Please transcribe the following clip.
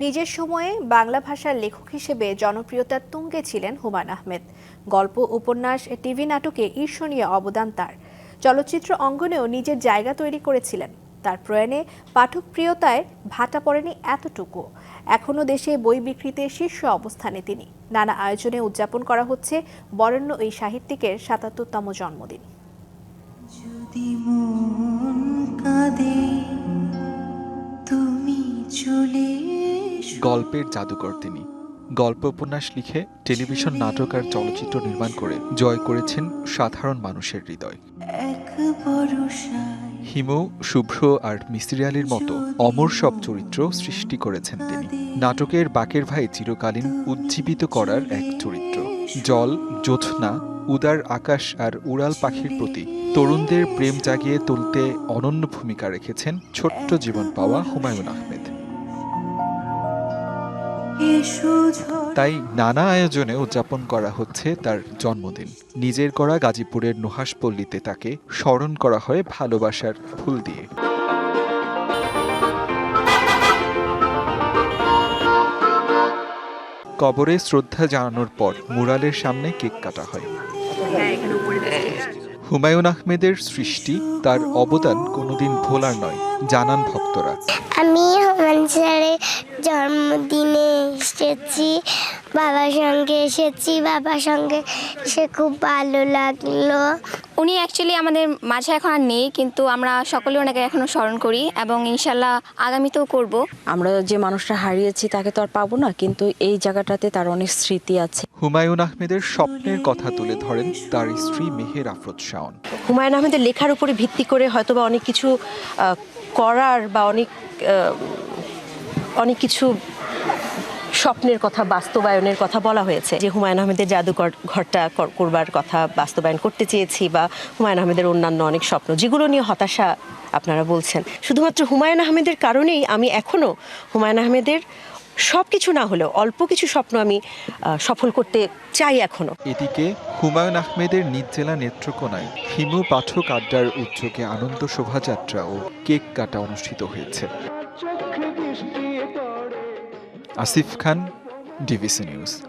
নিজের সময়ে বাংলা ভাষার লেখক হিসেবে জনপ্রিয়তার তুঙ্গে ছিলেন হুমায়ুন আহমেদ। গল্প, উপন্যাস, টিভি নাটকে ঈর্ষণীয় অবদান তার। চলচ্চিত্র অঙ্গনেও নিজের জায়গা তৈরি করেছিলেন। তার প্রয়াণে পাঠকপ্রিয়তায় ভাটা পড়েনি এতটুকু। এখনও দেশে বই বিক্রিতে শীর্ষ অবস্থানে তিনি। নানা আয়োজনে উদযাপন করা হচ্ছে বরেণ্য এই সাহিত্যিকের সাতাত্তরতম জন্মদিন। যদি মন কাঁদে, তুমি চলে। গল্পের জাদুকর তিনি। গল্প উপন্যাস লিখে টেলিভিশন নাটক আর চলচ্চিত্র নির্মাণ করে জয় করেছেন সাধারণ মানুষের হৃদয়। হিমু শুভ্র আর মিসির আলীর মতো অমর সব চরিত্র সৃষ্টি করেছেন তিনি। নাটকের বাকের ভাই চিরকালীন উজ্জীবিত করার এক চরিত্র। জল জ্যোৎস্না উদার আকাশ আর উড়াল পাখির প্রতি তরুণদের প্রেম জাগিয়ে তুলতে অনন্য ভূমিকা রেখেছেন ছোট্ট জীবন পাওয়া হুমায়ুন আহমেদ। তাই নানা আয়োজনে উদযাপন করা হচ্ছে তার জন্মদিন। নিজের করা গাজীপুরের নুহাসপল্লীতে তাকে স্মরণ করা হয় ভালোবাসার ফুল দিয়ে। কবরে শ্রদ্ধা জানানোর পর মুরালের সামনে কেক কাটা হয়। হুমায়ুন আহমেদের সৃষ্টি তার অবদান কোনোদিন ভোলার নয় জানান ভক্তরা। আমি জন্মদিনে এসেছি বাবার সঙ্গে এসেছি বাবার সঙ্গে সে খুব ভালো লাগল। উনি অ্যাকচুয়ালি আমাদের মাঝে এখন আর নেই কিন্তু আমরা সকলে ওনাকে এখনও স্মরণ করি এবং ইনশাল্লাহ আগামীতেও করব। আমরা যে মানুষটা হারিয়েছি তাকে তো আর পাবো না কিন্তু এই জায়গাটাতে তার অনেক স্মৃতি আছে। হুমায়ুন আহমেদের স্বপ্নের কথা তুলে ধরেন তার স্ত্রী মেহের আফরোজ শাওন। হুমায়ুন আহমেদের লেখার উপরে ভিত্তি করে হয়তোবা অনেক কিছু আহ, করার বা অনেক আহ, অনেক কিছু স্বপ্নের কথা, বাস্তবায়নের কথা বলা হয়েছে যে হুমায়ুন আহমেদের জাদুকর ঘরটা কর- করবার কথা বাস্তবায়ন করতে চেয়েছি বা হুমায়ুন আহমেদের অন্যান্য অনেক স্বপ্ন। যেগুলো নিয়ে হতাশা আপনারা বলছেন। শুধুমাত্র হুমায়ুন আহমেদের কারণেই আমি এখনও হুমায়ুন আহমেদের সব কিছু না হলেও অল্প কিছু স্বপ্ন আমি সফল করতে চাই এখনও এদিকে হুমায়ুন আহমেদের নিজ জেলা নেত্রকোনায় হিমু পাঠক আড্ডার উদ্যোগে আনন্দ শোভাযাত্রা ও কেক কাটা অনুষ্ঠিত হয়েছে। Asif Khan DVC news.